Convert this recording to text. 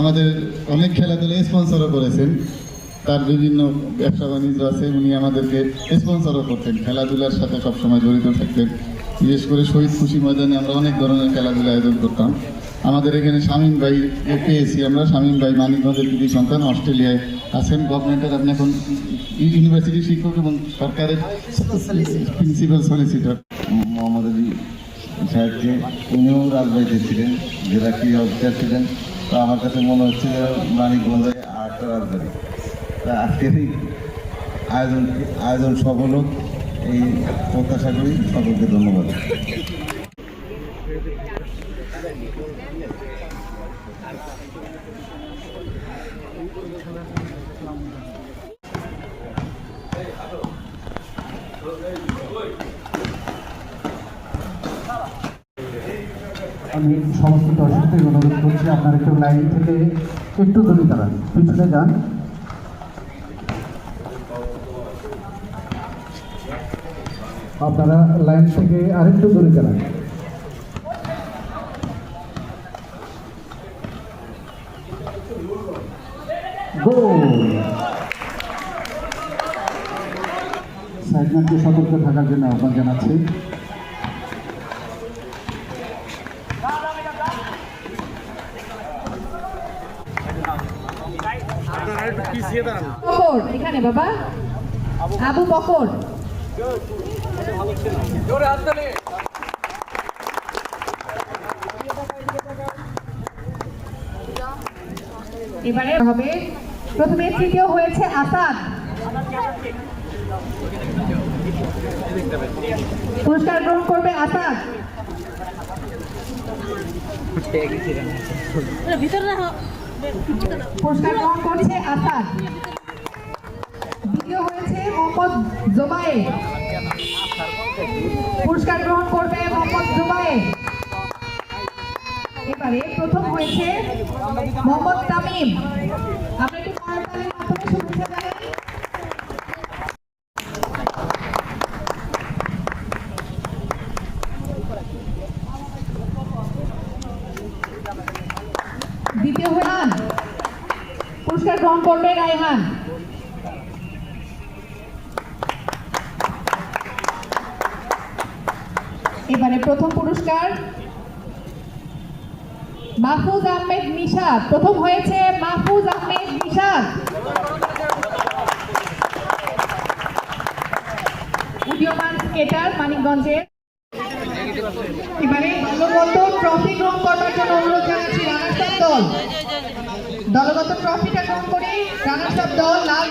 আমাদের অনেক খেলাধুলা স্পন্সরও করেছেন। তার বিভিন্ন ব্যবসা বাণিজ্য আছে, উনি আমাদেরকে স্পন্সরও করতেন। খেলাধুলার সাথে সবসময় জড়িত থাকতেন। বিশেষ করে শহীদ খুশি ময়দানে আমরা অনেক ধরনের খেলাধুলা আয়োজন করতাম। আমাদের এখানে শামীম ভাই পেয়েছি আমরা শামীম ভাই মানিকগঞ্জের কৃতি সন্তান, অস্ট্রেলিয়ায় আছেন। গভর্নমেন্টের আপনি এখন ইউনিভার্সিটি শিক্ষক এবং সরকারের প্রিন্সিপাল সলিসিটর আলী সাহেবকে উনিও রাজবাড়িতে ছিলেন, জেলা ক্রীড়া অফিসার ছিলেন। তো আমার কাছে মনে হচ্ছে মানিকগঞ্জে আরেকটা রাজবাড়ি তা আজকের এই আয়োজন আয়োজন সফল হোক, এই প্রত্যাশা করি সকলকে ধন্যবাদ। আমি সমস্ত দর্শকদের অনুরোধ করছি, আপনারা একটু লাইন থেকে একটু দূরে দাঁড়ান, পিছনে যান। আপনারা লাইন থেকে আরেকটু দূরে দাঁড়ান। সাইডম্যানকে সতর্ক থাকার জন্য আহ্বান জানাচ্ছি। বকর এখানে বাবা। আবু বকর এবারে হবে প্রথমে তৃতীয় হয়েছে আসাদ। পুরস্কার গ্রহণ করবে আসাদ। পুরস্কার গ্রহণ করছে আসাদ দ্বিতীয় হয়েছে মোহাম্মদ জোবায়ে পুরস্কার গ্রহণ করবে মোহাম্মদ জোবায়ে এবারে প্রথম হয়েছে মোহাম্মদ তামিম। দ্বিতীয় রায়হান পুরস্কার গ্রহণ করবে রায়হান এবারে প্রথম পুরস্কার, মাহফুজ আহমেদ নিশাদ। প্রথম হয়েছে মাহফুজ আহমেদ নিশাদ। উদীয়মান স্কেটার মানিকগঞ্জের। এবারে দলগত ট্রফি গ্রহণ করার জন্য অনুরোধ দলগত ট্রফিটা গ্রহণ করে। রানার্স দল লাল